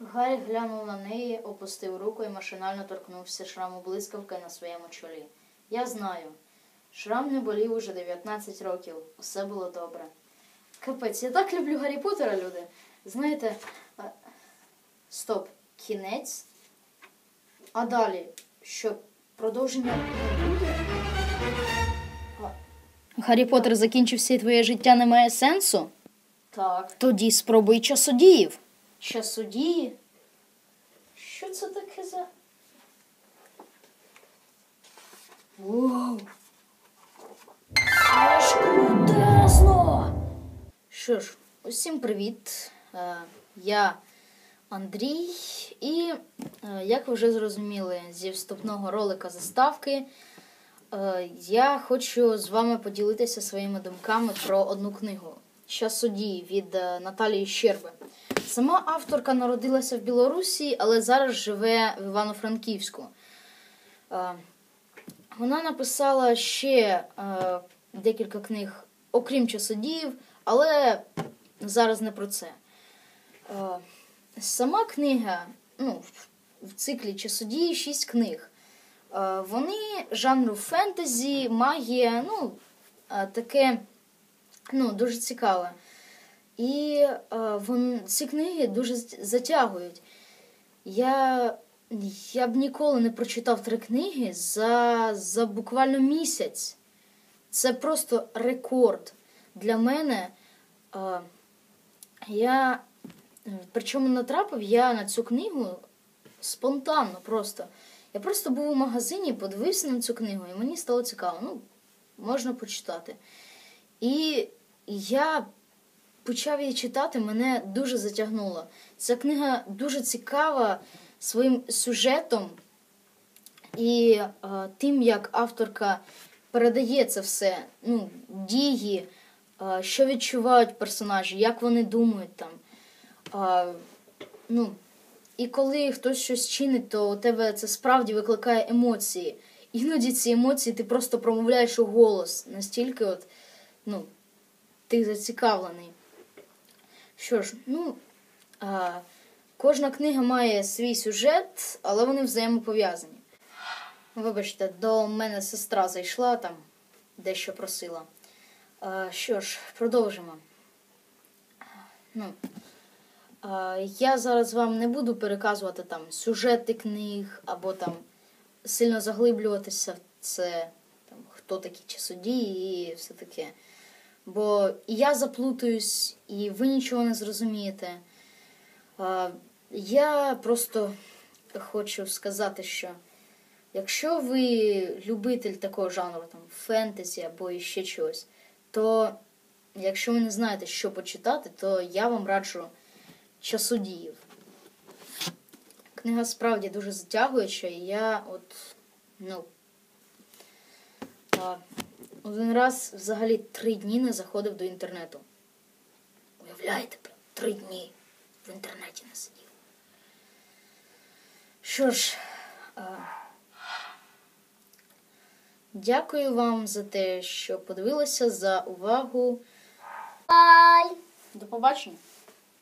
Гаррі глянув на неї, опустив руку і машинально торкнувся шраму блискавки на своєму чолі. Я знаю. Шрам не болів уже 19 років. Усе було добре. Капець, я так люблю Гаррі Поттера, люди. Знаєте. а, Стоп, кінець. А далі, що продовження не буде? Гаррі Поттер закінчився і твоє життя не має сенсу? Так. Тоді спробуй часодіїв. Часодії? Що це таке за. Вау! Це! Що ж, усім привіт. Е, Я Андрій, і, е, як ви вже зрозуміли зі вступного ролика заставки, е, я хочу з вами поділитися своїми думками про одну книгу Часодії від е, Наталії Щерби. Сама авторка народилася в Білорусі, але зараз живе в Івано-Франківську. Е, Вона написала ще е, декілька книг, окрім часодіїв, але зараз не про це. Е, Сама книга, ну, в- циклі часодії шість книг. Вони жанру фентезі, магія, ну, таке ну, дуже цікаве. І е, вон, ці книги дуже затягують. Я, я б ніколи не прочитав три книги за, за буквально місяць. Це просто рекорд для мене. Е, я причому натрапив я на цю книгу спонтанно просто. Я просто був у магазині, подивився на цю книгу, і мені стало цікаво. Ну, можна почитати. І я почав її читати, мене дуже затягнуло. Ця книга дуже цікава своїм сюжетом і е, тим, як авторка передає це все, ну, дії, е, що відчувають персонажі, як вони думають там. А, ну, і коли хтось щось чинить, то у тебе це справді викликає емоції. Іноді ці емоції ти просто промовляєш у голос. Настільки от, ну, ти зацікавлений. Що ж, ну, а, кожна книга має свій сюжет, але вони взаємопов'язані. Вибачте, до мене сестра зайшла там, дещо просила. А, що ж, продовжимо. Ну, а, Я зараз вам не буду переказувати там сюжети книг або там сильно заглиблюватися в це, там, хто такі часодії і все таке. Бо і я заплутаюсь, і ви нічого не зрозумієте. Я просто хочу сказати, що якщо ви любитель такого жанру, там, фентезі або іще чогось, то якщо ви не знаєте, що почитати, то я вам раджу часодіїв. Книга справді дуже затягуюча, і я от, ну. Один раз взагалі три дні не заходив до інтернету. Уявляєте, прям три дні в інтернеті не сидів. Що ж, а, дякую вам за те, що подивилися, за увагу. Бай! До побачення.